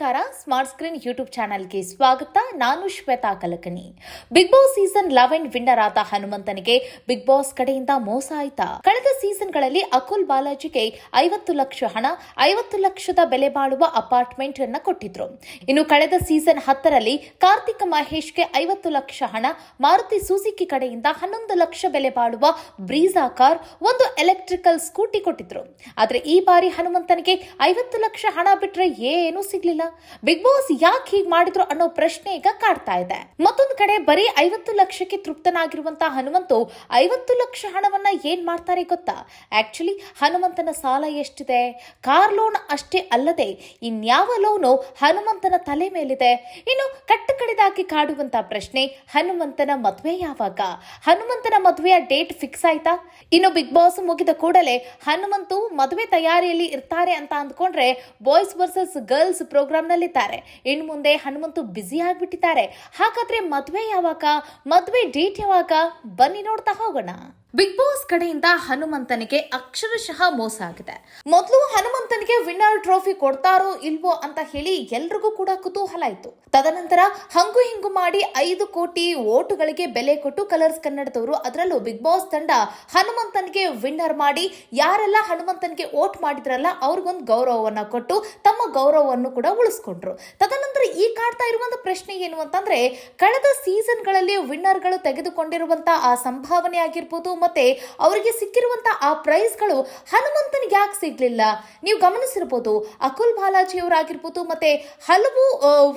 ನಮಸ್ಕಾರ. Smart screen YouTube ಚಾನಲ್ಗೆ ಸ್ವಾಗತ. ನಾನು Shweta Kalakani. Bigg Boss season eleven winner ಆದ ಹನುಮಂತನಿಗೆ ಬಿಗ್ ಬಾಸ್ ಕಡೆಯಿಂದ ಮೋಸ ಆಯ್ತಾ? ಕಳೆದ ಸೀಸನ್ಗಳಲ್ಲಿ ಅಕುಲ್ ಬಾಲಾಜಿಗೆ ಐವತ್ತು ಲಕ್ಷ ಹಣ, ಐವತ್ತು ಲಕ್ಷದ ಬೆಲೆ ಬಾಳುವ ಅಪಾರ್ಟ್ಮೆಂಟ್ ಅನ್ನ ಕೊಟ್ಟಿದ್ರು. ಇನ್ನು ಕಳೆದ ಸೀಸನ್ ಹತ್ತರಲ್ಲಿ ಕಾರ್ತಿಕ್ ಮಹೇಶ್ಗೆ ಐವತ್ತು ಲಕ್ಷ ಹಣ, ಮಾರುತಿ ಸುಜುಕಿ ಕಡೆಯಿಂದ ಹನ್ನೊಂದು ಲಕ್ಷ ಬೆಲೆ ಬಾಳುವ ಬ್ರೀಜಾ ಕಾರ್ ಒಂದು ಎಲೆಕ್ಟ್ರಿಕಲ್ ಸ್ಕೂಟಿ ಕೊಟ್ಟಿದ್ರು. ಆದ್ರೆ ಈ ಬಾರಿ ಹನುಮಂತನಿಗೆ ಐವತ್ತು ಲಕ್ಷ ಹಣ ಬಿಟ್ರೆ ಏನೂ ಸಿಗ್ಲಿಲ್ಲ? ಬಿಗ್ ಬಾಸ್ ಯಾಕೆ ಹೀಗ್ ಮಾಡಿದ್ರು ಅನ್ನೋ ಪ್ರಶ್ನೆ ಈಗ ಕಾಡ್ತಾ ಇದೆ. ಮತ್ತೊಂದು ಕಡೆ ಬರೀ ಐವತ್ತು ಲಕ್ಷಕ್ಕೆ ತೃಪ್ತನಾಗಿರುವಂತಹ ಹನುಮಂತು ಐವತ್ತು ಲಕ್ಷ ಹಣವನ್ನ ಏನ್ ಮಾಡ್ತಾರೆ ಗೊತ್ತಾ? ಆಕ್ಚುಲಿ ಹನುಮಂತನ ಸಾಲ ಎಷ್ಟಿದೆ? ಕಾರ್ ಲೋನ್ ಅಷ್ಟೇ ಅಲ್ಲದೆ ಇನ್ಯಾವ ಲೋನು ಹನುಮಂತನ ತಲೆ ಮೇಲಿದೆ? ಇನ್ನು ಕಟ್ಟ ಕಡಿದಾಕಿ ಕಾಡುವಂತ ಪ್ರಶ್ನೆ, ಹನುಮಂತನ ಮದುವೆ ಯಾವಾಗ? ಹನುಮಂತನ ಮದುವೆಯ ಡೇಟ್ ಫಿಕ್ಸ್ ಆಯ್ತಾ? ಇನ್ನು ಬಿಗ್ ಬಾಸ್ ಮುಗಿದ ಕೂಡಲೇ ಹನುಮಂತು ಮದುವೆ ತಯಾರಿಯಲ್ಲಿ ಇರ್ತಾರೆ ಅಂತ ಅಂದ್ಕೊಂಡ್ರೆ ಬಾಯ್ಸ್ ವರ್ಸಸ್ ಗರ್ಲ್ಸ್ ಪ್ರೋಗ್ರಾಮ್ ನಲ್ಲಿದ್ದಾರೆ ಇನ್ನು ಮುಂದೆ ಹನುಮಂತು ಬ್ಯುಸಿ ಆಗಿಬಿಟ್ಟಿದ್ದಾರೆ. ಹಾಗಾದ್ರೆ ಮದುವೆ ಯಾವಾಗ? ಮದುವೆ ಡೇಟ್ ಯಾವಾಗ? ಬನ್ನಿ ನೋಡ್ತಾ ಹೋಗೋಣ. ಬಿಗ್ ಬಾಸ್ ಕಡೆಯಿಂದ ಹನುಮಂತನಿಗೆ ಅಕ್ಷರಶಃ ಮೋಸ ಆಗಿದೆ. ಮೊದಲು ಹನುಮಂತನಿಗೆ ವಿನ್ನರ್ ಟ್ರೋಫಿ ಕೊಡ್ತಾರೋ ಇಲ್ವೋ ಅಂತ ಹೇಳಿ ಎಲ್ರಿಗೂ ಕೂಡ ಕುತೂಹಲ ಇತ್ತು ತದನಂತರ ಹಂಗು ಹಿಂಗು ಮಾಡಿ ಐದು ಕೋಟಿ ಓಟುಗಳಿಗೆ ಬೆಲೆ ಕೊಟ್ಟು ಕಲರ್ಸ್ ಕನ್ನಡದವರು ಅದರಲ್ಲೂ ಬಿಗ್ ಬಾಸ್ ತಂಡ ಹನುಮಂತನಿಗೆ ವಿನ್ನರ್ ಮಾಡಿ ಯಾರೆಲ್ಲ ಹನುಮಂತನಿಗೆ ಓಟ್ ಮಾಡಿದ್ರಲ್ಲ ಅವ್ರಿಗೊಂದು ಗೌರವವನ್ನ ಕೊಟ್ಟು ತಮ್ಮ ಗೌರವವನ್ನು ಕೂಡ ಉಳಿಸ್ಕೊಂಡ್ರು. ತದನಂತರ ಈ ಕಾಡ್ತಾ ಇರುವಂತ ಪ್ರಶ್ನೆ ಏನು ಅಂತಂದ್ರೆ, ಕಳೆದ ಸೀಸನ್ಗಳಲ್ಲಿ ವಿನ್ನರ್ಗಳು ತೆಗೆದುಕೊಂಡಿರುವಂತ ಆ ಸಂಭಾವನೆ ಆಗಿರ್ಬೋದು, ಮತ್ತೆ ಅವರಿಗೆ ಸಿಕ್ಕಿರುವಂತ ಆ ಪ್ರೈಸ್ಗಳು ಹನುಮಂತನಿಗೆ ಯಾಕೆ ಸಿಗ್ಲಿಲ್ಲ? ನೀವು ಗಮನಿಸಿರ್ಬೋದು, ಅಕುಲ್ ಬಾಲಾಜಿ ಅವರಾಗಿರ್ಬೋದು ಮತ್ತೆ ಹಲವು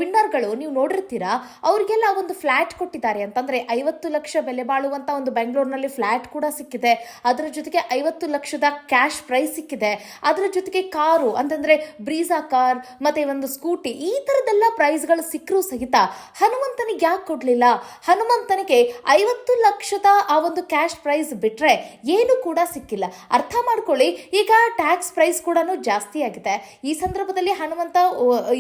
ವಿನ್ನರ್ಗಳು ನೀವು ನೋಡಿರ್ತೀರಾ, ಅವರಿಗೆಲ್ಲ ಒಂದು ಫ್ಲಾಟ್ ಕೊಟ್ಟಿದ್ದಾರೆ. ಅಂತಂದ್ರೆ ಐವತ್ತು ಲಕ್ಷ ಬೆಲೆ ಬಾಳುವಂತ ಒಂದು ಬೆಂಗಳೂರಿನಲ್ಲಿ ಫ್ಲಾಟ್ ಕೂಡ ಸಿಕ್ಕಿದೆ. ಅದರ ಜೊತೆಗೆ ಐವತ್ತು ಲಕ್ಷದ ಕ್ಯಾಶ್ ಪ್ರೈಸ್ ಸಿಕ್ಕಿದೆ. ಅದರ ಜೊತೆಗೆ ಕಾರು, ಅಂತಂದ್ರೆ ಬ್ರೀಸಾ ಕಾರ್, ಮತ್ತೆ ಒಂದು ಸ್ಕೂಟಿ ಈ ತರದೆಲ್ಲ ಪ್ರೈಸ್ಗಳು ಸಿಕ್ಕರೂ ಸಹಿತ ಹನುಮಂತನಿಗೆ ಯಾಕೆ ಕೊಡಲಿಲ್ಲ? ಹನುಮಂತನಿಗೆ ಐವತ್ತು ಲಕ್ಷದ ಆ ಒಂದು ಕ್ಯಾಶ್ ಪ್ರೈಸ್ ಬಿಟ್ರೆ ಏನು ಕೂಡ ಸಿಕ್ಕಿಲ್ಲ. ಅರ್ಥ ಮಾಡ್ಕೊಳ್ಳಿ, ಈಗ ಟ್ಯಾಕ್ಸ್ ಪ್ರೈಸ್ ಕೂಡ ಜಾಸ್ತಿ ಆಗಿದೆ. ಈ ಸಂದರ್ಭದಲ್ಲಿ ಹನುಮಂತ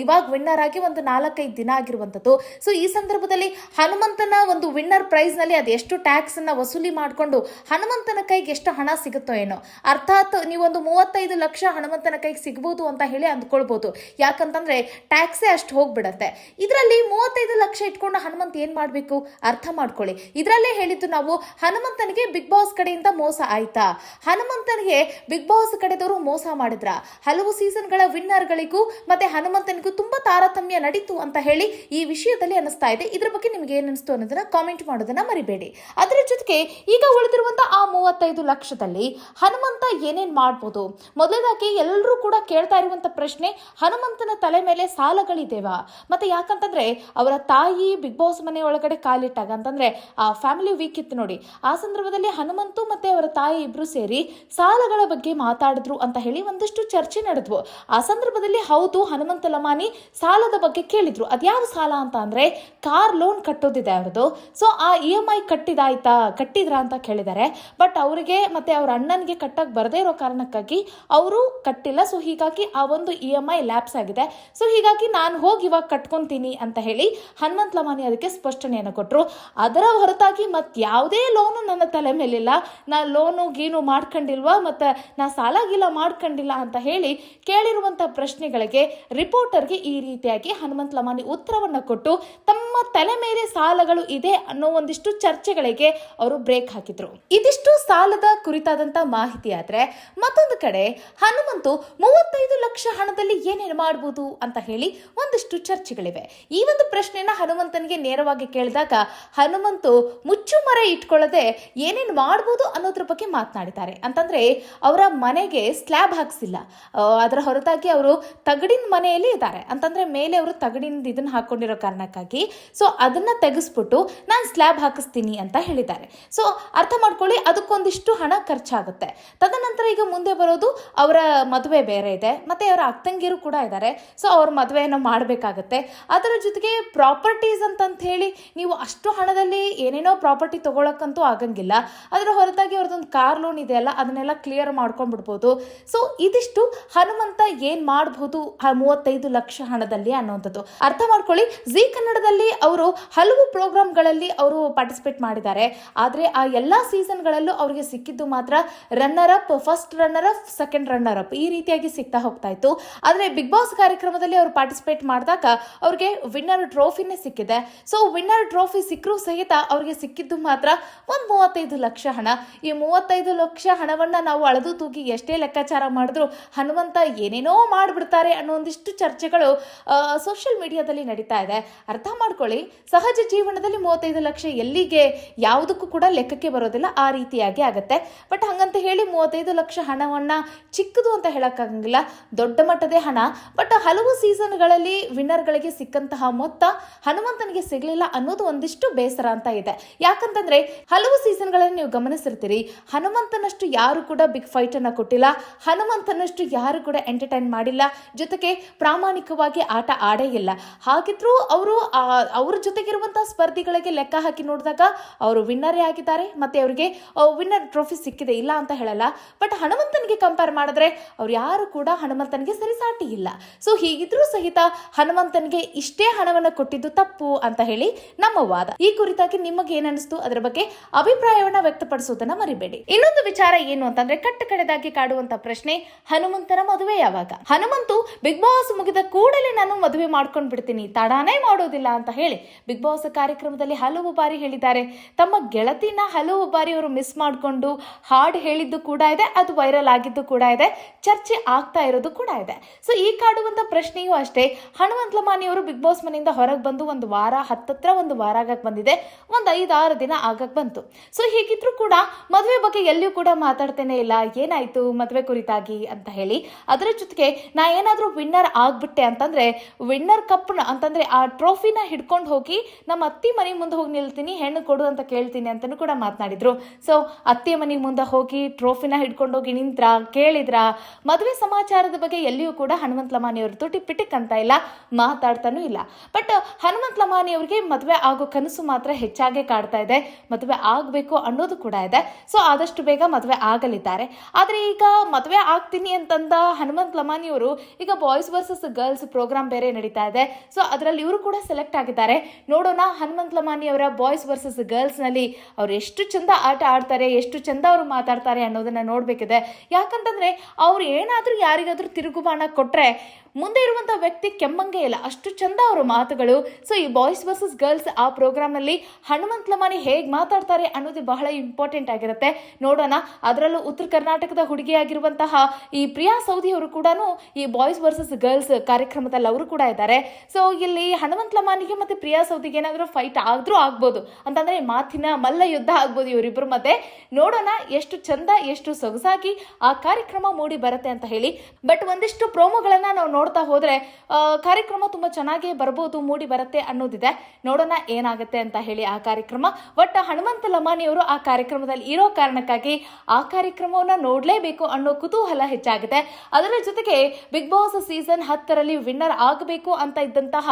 ಇವಾಗ ವಿನ್ನರ್ ಆಗಿ ಒಂದು ನಾಲ್ಕೈದು ದಿನ ಆಗಿರುವಂಥದ್ದು. ಸೊ ಈ ಸಂದರ್ಭದಲ್ಲಿ ಹನುಮಂತನ ಒಂದು ವಿನ್ನರ್ ಪ್ರೈಸ್ನಲ್ಲಿ ಅದೆಷ್ಟು ಟ್ಯಾಕ್ಸ್ ಅನ್ನ ವಸೂಲಿ ಮಾಡಿಕೊಂಡು ಹನುಮಂತನ ಕೈಗೆ ಎಷ್ಟು ಹಣ ಸಿಗುತ್ತೋ ಏನೋ. ಅರ್ಥಾತ್ ನೀವೊಂದು ಮೂವತ್ತೈದು ಲಕ್ಷ ಹನುಮಂತನ ಕೈಗೆ ಸಿಗ್ಬೋದು ಅಂತ ಹೇಳಿ ಅಂದ್ಕೊಳ್ಬೋದು. ಯಾಕಂತಂದ್ರೆ ಟ್ಯಾಕ್ಸೇ ಅಷ್ಟು ಹೋಗ್ಬಿಡತ್ತೆ. ಇದರಲ್ಲಿ ಮೂವತ್ತೈದು ಲಕ್ಷ ಇಟ್ಕೊಂಡು ಹನುಮಂತ್ ಏನ್ ಮಾಡಬೇಕು? ಅರ್ಥ ಮಾಡ್ಕೊಳ್ಳಿ. ಇದರಲ್ಲೇ ಹೇಳಿದ್ದು ನಾವು ಹನುಮಂತನಿಗೆ ಬಿಗ್ ಬಾಸ್ ಕಡೆಯಿಂದ ಮೋಸ ಆಯ್ತಾ? ಹನುಮಂತನಿಗೆ ಬಿಗ್ ಬಾಸ್ ಕಡೆದವರು ಮೋಸ ಮಾಡಿದ್ರ? ಹಲವು ಸೀಸನ್ಗಳ ವಿನ್ನರ್ಗಳಿಗೂ ಮತ್ತೆ ಹನುಮಂತನಿಗೂ ತುಂಬಾ ತಾರತಮ್ಯ ನಡೀತು ಅಂತ ಹೇಳಿ ಈ ವಿಷಯದಲ್ಲಿ ಅನಿಸ್ತಾ ಇದೆ. ಇದ್ರ ಬಗ್ಗೆ ನಿಮ್ಗೆ ಏನಿಸ್ತು ಅನ್ನೋದನ್ನ ಕಾಮೆಂಟ್ ಮಾಡೋದನ್ನ ಮರಿಬೇಡಿ. ಅದರ ಜೊತೆಗೆ ಈಗ ಉಳಿದಿರುವಂತ ಆ ಮೂವತ್ತೈದು ಲಕ್ಷದಲ್ಲಿ ಹನುಮಂತ ಏನೇನ್ ಮಾಡ್ಬೋದು? ಮೊದಲದಾಗಿ ಎಲ್ಲರೂ ಕೂಡ ಕೇಳ್ತಾ ಇರುವಂತ ಪ್ರಶ್ನೆ, ಹನುಮಂತನ ತಲೆ ಮೇಲೆ ಸಾಲಗಳಿದೇವಾ? ಮತ್ತೆ ಯಾಕಂತಂದ್ರೆ ಅವರ ತಾಯಿ ಬಿಗ್ ಬಾಸ್ ಮನೆ ಒಳಗಡೆ ಕಾಲಿಟ್ಟಾಗ ಅಂತಂದ್ರೆ ಆ ಫ್ಯಾಮಿಲಿ ವೀಕ್ ಇತ್ತು ನೋಡಿ. ಆ ಸಂದರ್ಭದಲ್ಲಿ ಹನುಮಂತು ಮತ್ತೆ ಅವರ ತಾಯಿ ಇಬ್ರು ಸೇರಿ ಸಾಲಗಳ ಬಗ್ಗೆ ಮಾತಾಡಿದ್ರು ಅಂತ ಹೇಳಿ ಒಂದಷ್ಟು ಚರ್ಚೆ ನಡೆದ್ವು. ಆ ಸಂದರ್ಭದಲ್ಲಿ ಹೌದು, ಹನುಮಂತ ಲಮಾನಿ ಸಾಲದ ಬಗ್ಗೆ ಕೇಳಿದ್ರು. ಅದ್ಯಾವ ಸಾಲ ಅಂತ ಅಂದ್ರೆ ಕಾರ್ ಲೋನ್ ಕಟ್ಟೋದಿದೆ ಅವ್ರದ್ದು. ಸೊ ಆ ಇ ಎಂ ಐ ಕಟ್ಟಿದಾಯ್ತಾ, ಕಟ್ಟಿದ್ರಾ ಅಂತ ಕೇಳಿದ್ದಾರೆ ಬಟ್ ಅವರಿಗೆ ಮತ್ತೆ ಅವ್ರ ಅಣ್ಣನಿಗೆ ಕಟ್ಟಕ್ ಬರದೇ ಇರೋ ಕಾರಣಕ್ಕಾಗಿ ಅವರು ಕಟ್ಟಿಲ್ಲ. ಸೊ ಹೀಗಾಗಿ ಆ ಒಂದು ಇ ಎಂ ಐ ಲ್ಯಾಪ್ಸ್ ಆಗಿದೆ. ಸೊ ಹೀಗಾಗಿ ನಾನು ಹೋಗಿ ಇವಾಗ ಕಟ್ಕೊಂತೀನಿ ಅಂತ ಹೇಳಿ ಹನುಮಂತ್ ಲಮಾನಿ ಅದಕ್ಕೆ ಸ್ಪಷ್ಟನೆಯನ್ನು ಕೊಟ್ಟರು ಅದರ ಹೊರತಾಗಿ ಮತ್ತೆ ಯಾವುದೇ ಲೋನು ನನ್ನ ತಲೆ ಮೇಲಿಲ್ಲ. ನಾ ಲೋನು ಗೀನು ಮಾಡ್ಕೊಂಡಿಲ್ವಾ? ಮತ್ತು ನಾ ಸಾಲ ಗೀಲ ಮಾಡ್ಕೊಂಡಿಲ್ಲ ಅಂತ ಹೇಳಿ ಕೇಳಿರುವಂಥ ಪ್ರಶ್ನೆಗಳಿಗೆ ರಿಪೋರ್ಟರ್ಗೆ ಈ ರೀತಿಯಾಗಿ ಹನುಮಂತ್ ಲಮಾನಿ ಉತ್ತರವನ್ನು ಕೊಟ್ಟು ತಮ್ಮ ತಲೆ ಮೇಲೆ ಸಾಲಗಳು ಇದೆ ಅನ್ನೋ ಒಂದಿಷ್ಟು ಚರ್ಚೆಗಳಿಗೆ ಅವರು ಬ್ರೇಕ್ ಹಾಕಿದ್ರು. ಇದಿಷ್ಟು ಸಾಲದ ಕುರಿತಾದಂತ ಮಾಹಿತಿ ಆದ್ರೆ ಮತ್ತೊಂದು ಕಡೆ ಹನುಮಂತು ಮೂವತ್ತೈದು ಲಕ್ಷ ಹಣದಲ್ಲಿ ಏನೇನು ಮಾಡಬಹುದು ಅಂತ ಹೇಳಿ ಒಂದಿಷ್ಟು ಚರ್ಚೆಗಳಿವೆ. ಈ ಒಂದು ಪ್ರಶ್ನೆನ ಹನುಮಂತನಿಗೆ ನೇರವಾಗಿ ಕೇಳಿದಾಗ ಹನುಮಂತು ಮುಚ್ಚು ಮರ ಇಟ್ಕೊಳ್ಳದೆ ಏನೇನು ಮಾಡಬಹುದು ಅನ್ನೋದ್ರ ಬಗ್ಗೆ ಮಾತನಾಡಿದ್ದಾರೆ. ಅಂತಂದ್ರೆ ಅವರ ಮನೆಗೆ ಸ್ಲ್ಯಾಬ್ ಹಾಕ್ಸಿಲ್ಲ. ಅದರ ಹೊರತಾಗಿ ಅವರು ತಗಡಿನ ಮನೆಯಲ್ಲಿ ಇದ್ದಾರೆ. ಅಂತಂದ್ರೆ ಮೇಲೆ ಅವರು ತಗಡಿನ ಇದನ್ನ ಹಾಕೊಂಡಿರೋ ಕಾರಣಕ್ಕಾಗಿ ಸೊ ಅದನ್ನ ತೆಗೆಸ್ಬಿಟ್ಟು ನಾನು ಸ್ಲ್ಯಾಬ್ ಹಾಕಿಸ್ತೀನಿ ಅಂತ ಹೇಳಿದ್ದಾರೆ. ಸೊ ಅರ್ಥ ಮಾಡ್ಕೊಳ್ಳಿ, ಅದಕ್ಕೊಂದಿಷ್ಟು ಹಣ ಖರ್ಚಾಗುತ್ತೆ. ತದನಂತರ ಈಗ ಮುಂದೆ ಬರೋದು ಅವರ ಮದುವೆ ಬೇರೆ ಇದೆ, ಮತ್ತೆ ಅವರ ಅಕ್ಕಂಗಿರು ಕೂಡ ಇದ್ದಾರೆ. ಸೊ ಅವ್ರ ಮದುವೆಯನ್ನು ಮಾಡಬೇಕಾಗತ್ತೆ. ಅದರ ಜೊತೆಗೆ ಪ್ರಾಪರ್ಟೀಸ್ ಅಂತಂತ ಹೇಳಿ ನೀವು ಅಷ್ಟು ಹಣದಲ್ಲಿ ಏನೇನೋ ಪ್ರಾಪರ್ಟಿ ತಗೊಳಕ್ಕಂತೂ ಆಗಂಗಿಲ್ಲ. ಅದರ ಹೊರತಾಗಿ ಅವ್ರದ್ದೊಂದು ಕಾರ್ ಲೋನ್ ಇದೆಯಲ್ಲ ಅದನ್ನೆಲ್ಲ ಕ್ಲಿಯರ್ ಮಾಡ್ಕೊಂಡ್ಬಿಡ್ಬೋದು. ಸೊ ಇದಿಷ್ಟು ಹನುಮಂತ ಏನ್ ಮಾಡಬಹುದು ಮೂವತ್ತೈದು ಲಕ್ಷ ಹಣದಲ್ಲಿ ಅನ್ನುವಂಥದ್ದು ಅರ್ಥ ಮಾಡ್ಕೊಳ್ಳಿ, ಜಿ ಕನ್ನಡದಲ್ಲಿ ಅವರು ಹಲವು ಪ್ರೋಗ್ರಾಮ್ಗಳಲ್ಲಿ ಅವರು ಪಾರ್ಟಿಸಿಪೇಟ್ ಮಾಡಿದ್ದಾರೆ. ಆದರೆ ಆ ಎಲ್ಲ ಸೀಸನ್ಗಳಲ್ಲೂ ಅವರಿಗೆ ಸಿಕ್ಕಿದ್ದು ಮಾತ್ರ runner up first runner up second runner up ಈ ರೀತಿಯಾಗಿ ಸಿಗ್ತಾ ಹೋಗ್ತಾ ಇತ್ತು. ಆದರೆ ಬಿಗ್ ಬಾಸ್ ಕಾರ್ಯಕ್ರಮದಲ್ಲಿ ಅವರು ಪಾರ್ಟಿಸಿಪೇಟ್ ಮಾಡಿದಾಗ ಅವ್ರಿಗೆ ವಿನ್ನರ್ ಟ್ರೋಫಿನೇ ಸಿಕ್ಕಿದೆ. ಸೊ ವಿನ್ನರ್ ಟ್ರೋಫಿ ಸಿಕ್ಕರೂ ಸಹಿತ ಅವರಿಗೆ ಸಿಕ್ಕಿದ್ದು ಮಾತ್ರ ಒಂದು ಮೂವತ್ತೈದು ಲಕ್ಷ ಹಣ. ಈ ಮೂವತ್ತೈದು ಲಕ್ಷ ಹಣವನ್ನು ನಾವು ಅಳೆದು ತೂಗಿ ಎಷ್ಟೇ ಲೆಕ್ಕಾಚಾರ ಮಾಡಿದ್ರು ಹನುಮಂತ ಏನೇನೋ ಮಾಡಿಬಿಡ್ತಾರೆ ಅನ್ನೋ ಒಂದಿಷ್ಟು ಚರ್ಚೆಗಳು ಸೋಷಿಯಲ್ ಮೀಡಿಯಾದಲ್ಲಿ ನಡೀತಾ ಇದೆ. ಅರ್ಥ ಸಹಜ ಜೀವನದಲ್ಲಿ ಮೂವತ್ತೈದು ಲಕ್ಷ ಎಲ್ಲಿಗೆ ಯಾವುದಕ್ಕೂ ಕೂಡ ಲೆಕ್ಕಕ್ಕೆ ಬರೋದಿಲ್ಲ, ಆ ರೀತಿಯಾಗಿ ಆಗುತ್ತೆ. ಬಟ್ ಹಂಗಂತ ಹೇಳಿ ಮೂವತ್ತೈದು ಲಕ್ಷ ಹಣವನ್ನ ಚಿಕ್ಕದು ಅಂತ ಹೇಳೋಕ್ಕಾಗಂಗಿಲ್ಲ, ದೊಡ್ಡ ಮಟ್ಟದೇ ಹಣ. ಬಟ್ ಹಲವು ಸೀಸನ್ಗಳಲ್ಲಿ ವಿನ್ನರ್ಗಳಿಗೆ ಸಿಕ್ಕಂತಹ ಮೊತ್ತ ಹನುಮಂತನಿಗೆ ಸಿಗಲಿಲ್ಲ ಅನ್ನೋದು ಒಂದಿಷ್ಟು ಬೇಸರ ಅಂತ ಇದೆ. ಯಾಕಂತಂದ್ರೆ ಹಲವು ಸೀಸನ್ಗಳಲ್ಲಿ ನೀವು ಗಮನಿಸಿರ್ತೀರಿ, ಹನುಮಂತನಷ್ಟು ಯಾರು ಕೂಡ ಬಿಗ್ ಫೈಟ್ ಅನ್ನ ಕೊಟ್ಟಿಲ್ಲ, ಹನುಮಂತನಷ್ಟು ಯಾರು ಕೂಡ ಎಂಟರ್ಟೈನ್ ಮಾಡಿಲ್ಲ, ಜೊತೆಗೆ ಪ್ರಾಮಾಣಿಕವಾಗಿ ಆಟ ಆಡೇ ಇಲ್ಲ. ಹಾಗಿದ್ರೂ ಅವರು ಅವ್ರ ಜೊತೆಗಿರುವಂಥ ಸ್ಪರ್ಧಿಗಳಿಗೆ ಲೆಕ್ಕ ಹಾಕಿ ನೋಡಿದಾಗ ಅವರು ವಿನ್ನರೇ ಆಗಿದ್ದಾರೆ. ಮತ್ತೆ ಅವರಿಗೆ ವಿನ್ನರ್ ಟ್ರೋಫಿ ಸಿಕ್ಕಿದೆ, ಇಲ್ಲ ಅಂತ ಹೇಳಲ್ಲ. ಬಟ್ ಹನುಮಂತನಿಗೆ ಕಂಪೇರ್ ಮಾಡಿದ್ರೆ ಅವ್ರು ಯಾರು ಕೂಡ ಹನುಮಂತನಿಗೆ ಸರಿಸಾಟಿ ಇಲ್ಲ. ಸೊ ಹೀಗಿದ್ರೂ ಸಹಿತ ಹನುಮಂತನಿಗೆ ಇಷ್ಟೇ ಹಣವನ್ನು ಕೊಟ್ಟಿದ್ದು ತಪ್ಪು ಅಂತ ಹೇಳಿ ನಮ್ಮ ವಾದ. ಈ ಕುರಿತಾಗಿ ನಿಮಗೆ ಏನನ್ನಿಸ್ತು ಅದರ ಬಗ್ಗೆ ಅಭಿಪ್ರಾಯವನ್ನ ವ್ಯಕ್ತಪಡಿಸುವುದನ್ನ ಮರಿಬೇಡಿ. ಇನ್ನೊಂದು ವಿಚಾರ ಏನು ಅಂತಂದ್ರೆ, ಕಟ್ಟ ಕಡೆದಾಗಿ ಕಾಡುವಂತ ಪ್ರಶ್ನೆ ಹನುಮಂತನ ಮದುವೆ ಯಾವಾಗ? ಹನುಮಂತು ಬಿಗ್ ಬಾಸ್ ಮುಗಿದ ಕೂಡಲೇ ನಾನು ಮದುವೆ ಮಾಡ್ಕೊಂಡ್ ಬಿಡ್ತೀನಿ ತಡಾನೇ ಮಾಡೋದಿಲ್ಲ ಅಂತ ಹೇಳಿ ಬಿಗ್ ಬಾಸ್ ಕಾರ್ಯಕ್ರಮದಲ್ಲಿ ಹಲವು ಬಾರಿ ಹೇಳಿದ್ದಾರೆ. ತಮ್ಮ ಗೆಳತಿನ ಹಲವು ಬಾರಿ ಅವರು ಮಿಸ್ ಮಾಡಿಕೊಂಡು ಹಾಡು ಹೇಳಿದ್ದು ಕೂಡ ಇದೆ, ಅದು ವೈರಲ್ ಆಗಿದ್ದು ಕೂಡ ಇದೆ, ಚರ್ಚೆ ಆಗ್ತಾ ಇರೋದು ಕೂಡ ಇದೆ. ಸೊ ಈ ಕಾಡುವಂತ ಪ್ರಶ್ನೆಯೂ ಅಷ್ಟೇ, ಹನುಮಂತ ಲಮಾನಿಯವರು ಬಿಗ್ ಬಾಸ್ ಮನೆಯಿಂದ ಹೊರಗೆ ಬಂದು ಒಂದು ವಾರ ಹತ್ತತ್ರ ಒಂದು ವಾರ ಆಗಕ್ಕೆ ಬಂದಿದೆ, ಒಂದು ಐದಾರು ದಿನ ಆಗಕ್ಕೆ ಬಂತು. ಸೊ ಹೀಗಿದ್ರು ಕೂಡ ಮದುವೆ ಬಗ್ಗೆ ಎಲ್ಲಿಯೂ ಕೂಡ ಮಾತಾಡ್ತೇನೆ ಇಲ್ಲ, ಏನಾಯ್ತು ಮದುವೆ ಕುರಿತಾಗಿ ಅಂತ ಹೇಳಿ. ಅದರ ಜೊತೆಗೆ ನಾ ಏನಾದರೂ ವಿನ್ನರ್ ಆಗ್ಬಿಟ್ಟೆ ಅಂತಂದ್ರೆ ವಿನ್ನರ್ ಕಪ್ನ ಅಂತಂದ್ರೆ ಆ ಟ್ರೋಫಿನ ಹಿಡ್ಕೊಂಡು ಹೋಗಿ ನಮ್ಮ ಅತ್ತಿ ಮನೆ ಮುಂದೆ ಹೋಗಿ ನಿಲ್ತೀನಿ, ಹೆಣ್ಣು ಕೊಡು ಅಂತ ಕೇಳ್ತೀನಿ ಅಂತಲೂ ಕೂಡ ಮಾತನಾಡಿದ್ರು. ಸೊ ಅತ್ತೆ ಮನೆ ಮುಂದೆ ಹೋಗಿ ಟ್ರೋಫಿನ ಹಿಡ್ಕೊಂಡು ಹೋಗಿ ನಿಂತ್ರ, ಕೇಳಿದ್ರ? ಮದುವೆ ಸಮಾಚಾರದ ಬಗ್ಗೆ ಎಲ್ಲಿಯೂ ಕೂಡ ಹನುಮಂತ ಲಮಾನಿ ಅವರು ತುಟಿ ಪಿಟಿಕ್ ಅಂತ ಇಲ್ಲ, ಮಾತಾಡ್ತಾನೂ ಇಲ್ಲ. ಬಟ್ ಹನುಮಂತ ಲಮಾನಿ ಅವರಿಗೆ ಮದುವೆ ಆಗೋ ಕನಸು ಮಾತ್ರ ಹೆಚ್ಚಾಗಿ ಕಾಡ್ತಾ ಇದೆ. ಮದುವೆ ಆಗಬೇಕು ಅನ್ನೋದು ಕೂಡ ಇದೆ. ಸೊ ಆದಷ್ಟು ಬೇಗ ಮದುವೆ ಆಗಲಿದ್ದಾರೆ. ಆದರೆ ಈಗ ಮದುವೆ ಆಗ್ತೀನಿ ಅಂತಂದ ಹನುಮಂತ ಲಮಾನಿಯವರು ಈಗ ಬಾಯ್ಸ್ ವರ್ಸಸ್ ಗರ್ಲ್ಸ್ ಪ್ರೋಗ್ರಾಮ್ ಬೇರೆ ನಡೀತಾ ಇದೆ. ಸೊ ಅದರಲ್ಲಿ ಇವರು ಕೂಡ ಸೆಲೆಕ್ಟ್ ಆಗಿದ್ದಾರೆ ನೋಡೋಣ ಹನುಮಂತ್ ಲಮಾನಿ ಅವರ ಬಾಯ್ಸ್ ವರ್ಸಸ್ ಗರ್ಲ್ಸ್ನಲ್ಲಿ ಅವ್ರು ಎಷ್ಟು ಚಂದ ಆಟ ಆಡ್ತಾರೆ, ಎಷ್ಟು ಚಂದ ಅವರು ಮಾತಾಡ್ತಾರೆ ಅನ್ನೋದನ್ನ ನೋಡಬೇಕಿದೆ. ಯಾಕಂತಂದ್ರೆ ಅವ್ರು ಏನಾದರೂ ಯಾರಿಗಾದ್ರೂ ತಿರುಗುಬಾಣ ಕೊಟ್ರೆ ಮುಂದೆ ಇರುವಂತ ವ್ಯಕ್ತಿ ಕೆಮ್ಮಂಗೆ ಇಲ್ಲ. ಅಷ್ಟು ಚಂದ ಅವರ ಮಾತುಗಳು. ಸೊ ಈ ಬಾಯ್ಸ್ ವರ್ಸಸ್ ಗರ್ಲ್ಸ್ ಆ ಪ್ರೋಗ್ರಾಮ್ನಲ್ಲಿ ಹನುಮಂತ್ ಲಮಾನಿ ಹೇಗೆ ಮಾತಾಡ್ತಾರೆ ಅನ್ನೋದು ಬಹಳ ಇಂಪಾರ್ಟೆಂಟ್ ಆಗಿರುತ್ತೆ. ನೋಡೋಣ. ಅದರಲ್ಲೂ ಉತ್ತರ ಕರ್ನಾಟಕದ ಹುಡುಗಿಯಾಗಿರುವಂತಹ ಈ ಪ್ರಿಯಾ ಸೌದಿ ಅವರು ಕೂಡ ಈ ಬಾಯ್ಸ್ ವರ್ಸಸ್ ಗರ್ಲ್ಸ್ ಕಾರ್ಯಕ್ರಮದಲ್ಲಿ ಅವರು ಕೂಡ ಇದ್ದಾರೆ. ಸೊ ಇಲ್ಲಿ ಹನುಮಂತ್ ಲಮಾನಿಗೆ ಮತ್ತೆ ಪ್ರಿಯಾ ಸೌದಿಗೆ ಏನಾದರೂ ಫೈಟ್ ಆದ್ರೂ ಆಗ್ಬೋದು. ಅಂತಂದ್ರೆ ಮಾತಿನ ಮಲ್ಲ ಯುದ್ಧ ಆಗ್ಬೋದು ಇವರಿಬ್ಬರು ಮತ್ತೆ. ನೋಡೋಣ ಎಷ್ಟು ಚಂದ, ಎಷ್ಟು ಸೊಗಸಾಗಿ ಆ ಕಾರ್ಯಕ್ರಮ ಮೂಡಿ ಬರುತ್ತೆ ಅಂತ ಹೇಳಿ. ಬಟ್ ಒಂದಿಷ್ಟು ಪ್ರೋಮೋಗಳನ್ನ ನಾವು ನೋಡ್ತಾ ಹೋದ್ರೆ ಕಾರ್ಯಕ್ರಮ ತುಂಬಾ ಚೆನ್ನಾಗಿ ಬರ್ಬೋದು, ಮೂಡಿ ಬರುತ್ತೆ ಅನ್ನೋದಿದೆ. ನೋಡೋಣ ಏನಾಗುತ್ತೆ ಅಂತ ಹೇಳಿ ಆ ಕಾರ್ಯಕ್ರಮ. ಬಟ್ ಹನುಮಂತ ಲಮಾನಿಯವರು ಆ ಕಾರ್ಯಕ್ರಮದಲ್ಲಿ ಇರೋ ಕಾರಣಕ್ಕಾಗಿ ಆ ಕಾರ್ಯಕ್ರಮವನ್ನ ನೋಡಲೇಬೇಕು ಅನ್ನೋ ಕುತೂಹಲ ಹೆಚ್ಚಾಗಿದೆ. ಅದರ ಜೊತೆಗೆ ಬಿಗ್ ಬಾಸ್ ಸೀಸನ್ ಹತ್ತರಲ್ಲಿ ವಿನ್ನರ್ ಆಗಬೇಕು ಅಂತ ಇದ್ದಂತಹ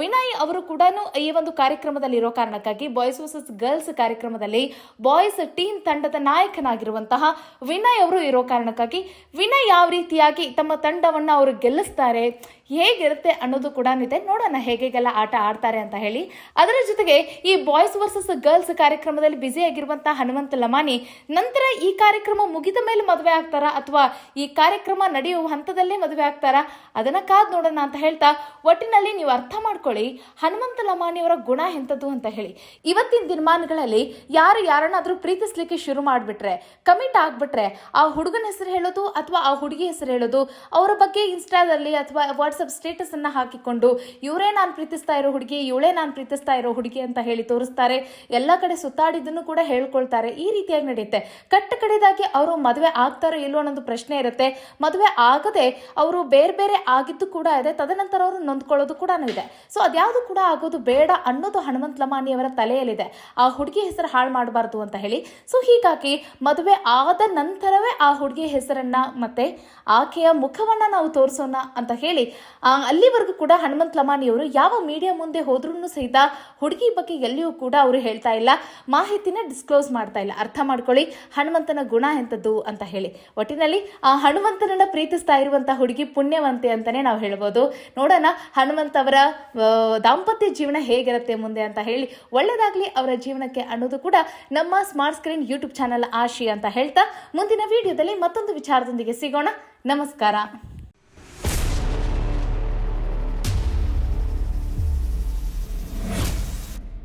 ವಿನಯ್ ಅವರು ಕೂಡ ಈ ಒಂದು ಕಾರ್ಯಕ್ರಮದಲ್ಲಿ ಇರೋ ಕಾರಣಕ್ಕಾಗಿ ಬಾಯ್ಸ್ ವರ್ಸಸ್ ಗರ್ಲ್ಸ್ ಕಾರ್ಯಕ್ರಮದಲ್ಲಿ ಬಾಯ್ಸ್ ಟೀಮ್ ತಂಡದ ನಾಯಕನಾಗಿರುವಂತಹ ವಿನಯ್ ಅವರು ಇರೋ ಕಾರಣಕ್ಕಾಗಿ ವಿನಯ್ ಯಾವ ರೀತಿಯಾಗಿ ತಮ್ಮ ತಂಡವನ್ನು ಅವರು ಗೆಲ್ಲಿಸ್ತಾರೆ ಹೇಗಿರುತ್ತೆ ಅನ್ನೋದು ಕೂಡ ಇದೆ ನೋಡೋಣ ಹೇಗೆಲ್ಲ ಆಟ ಆಡ್ತಾರೆ ಅಂತ ಹೇಳಿ. ಅದರ ಜೊತೆಗೆ ಈ ಬಾಯ್ಸ್ ವರ್ಸಸ್ ಗರ್ಲ್ಸ್ ಕಾರ್ಯಕ್ರಮದಲ್ಲಿ ಬ್ಯುಸಿ ಆಗಿರುವಂತಹ ಹನುಮಂತ ಲಮಾನಿ, ನಂತರ ಈ ಕಾರ್ಯಕ್ರಮ ಮುಗಿದ ಮೇಲೆ ಮದುವೆ ಆಗ್ತಾರಾ ಅಥವಾ ಈ ಕಾರ್ಯಕ್ರಮ ನಡೆಯುವ ಹಂತದಲ್ಲೇ ಮದುವೆ ಆಗ್ತಾರಾ? ಅದನ್ನ ಕಾದ್ ನೋಡೋಣ ಅಂತ ಹೇಳ್ತಾ ಒಟ್ಟಿನಲ್ಲಿ ನೀವು ಅರ್ಥ ಮಾಡ್ಕೊಳ್ಳಿ, ಹನುಮಂತ ಲಮಾನಿಯವರ ಗುಣ ಎಂಥದ್ದು ಅಂತ ಹೇಳಿ. ಇವತ್ತಿನ ದಿನಮಾನಗಳಲ್ಲಿ ಯಾರು ಯಾರನ್ನಾದ್ರೂ ಪ್ರೀತಿಸ್ಲಿಕ್ಕೆ ಶುರು ಮಾಡಿಬಿಟ್ರೆ ಕಮಿಟ್ ಆಗ್ಬಿಟ್ರೆ, ಆ ಹುಡುಗನ ಹೆಸರು ಹೇಳೋದು ಅಥವಾ ಆ ಹುಡುಗಿ ಹೆಸರು ಹೇಳೋದು, ಅವರ ಬಗ್ಗೆ ಇನ್ಸ್ಟಾದಲ್ಲಿ ಅಥವಾ ವಾಟ್ಸಪ್ ಸ್ಟೇಟಸ್ ಅನ್ನ ಹಾಕಿಕೊಂಡು, ಇವರೇ ನಾನು ಪ್ರೀತಿಸ್ತಾ ಇರೋ ಹುಡುಗಿ, ಇವಳೇ ನಾನು ಪ್ರೀತಿಸ್ತಾ ಇರೋ ಹುಡುಗಿ ಅಂತ ಹೇಳಿ ತೋರಿಸ್ತಾರೆ. ಎಲ್ಲ ಕಡೆ ಸುತ್ತಾಡಿದ್ದನ್ನು ಕೂಡ ಹೇಳ್ಕೊಳ್ತಾರೆ. ಈ ರೀತಿಯಾಗಿ ನಡೆಯುತ್ತೆ. ಕಟ್ಟ ಕಡೆದಾಗಿ ಅವರು ಮದುವೆ ಆಗ್ತಾರೋ ಇಲ್ವೋ ಅನ್ನೋದು ಪ್ರಶ್ನೆ ಇರುತ್ತೆ. ಮದುವೆ ಆಗದೆ ಅವರು ಬೇರೆ ಬೇರೆ ಆಗಿದ್ದು ಕೂಡ ಇದೆ. ತದನಂತರ ಅವರು ನೊಂದ್ಕೊಳ್ಳೋದು ಕೂಡ ಇದೆ. ಸೊ ಅದ್ಯಾವುದು ಕೂಡ ಆಗೋದು ಬೇಡ ಅನ್ನೋದು ಹನುಮಂತ ಲಮಾನಿಯವರ ತಲೆಯಲ್ಲಿದೆ. ಆ ಹುಡುಗಿ ಹೆಸರು ಹಾಳು ಮಾಡಬಾರ್ದು ಅಂತ ಹೇಳಿ. ಸೊ ಹೀಗಾಗಿ ಮದುವೆ ಆದ ನಂತರವೇ ಆ ಹುಡುಗಿ ಹೆಸರನ್ನ ಮತ್ತೆ ಆಕೆಯ ಮುಖವನ್ನ ನಾವು ತೋರಿಸೋಣ ಅಂತ ಹೇಳಿ ಅಲ್ಲಿವರೆಗೂ ಕೂಡ ಹನುಮಂತ್ ಲಮಾನಿಯವರು ಯಾವ ಮೀಡಿಯಾ ಮುಂದೆ ಹೋದ್ರೂ ಸಹಿತ ಹುಡುಗಿ ಬಗ್ಗೆ ಎಲ್ಲಿಯೂ ಕೂಡ ಅವರು ಹೇಳ್ತಾ ಇಲ್ಲ. ಮಾಹಿತಿನ ಡಿಸ್ಕ್ಲೋಸ್ ಮಾಡ್ತಾ ಇಲ್ಲ. ಅರ್ಥ ಮಾಡ್ಕೊಳ್ಳಿ, ಹನುಮಂತನ ಗುಣ ಎಂಥದ್ದು ಅಂತ ಹೇಳಿ. ಒಟ್ಟಿನಲ್ಲಿ, ಆ, ಹನುಮಂತನನ್ನ ಪ್ರೀತಿಸ್ತಾ ಇರುವಂತ ಹುಡುಗಿ ಪುಣ್ಯವಂತೆ ಅಂತಾನೆ ನಾವು ಹೇಳ್ಬೋದು. ನೋಡೋಣ, ಹನುಮಂತ ಅವರ ದಾಂಪತ್ಯ ಜೀವನ ಹೇಗಿರುತ್ತೆ ಮುಂದೆ ಅಂತ ಹೇಳಿ. ಒಳ್ಳೆಯದಾಗಲಿ ಅವರ ಜೀವನಕ್ಕೆ ಅನ್ನೋದು ಕೂಡ ನಮ್ಮ smart screen YouTube channel Ashi ಅಂತ ಹೇಳ್ತಾ, ಮುಂದಿನ ವಿಡಿಯೋದಲ್ಲಿ ಮತ್ತೊಂದು ವಿಚಾರದೊಂದಿಗೆ ಸಿಗೋಣ. ನಮಸ್ಕಾರ.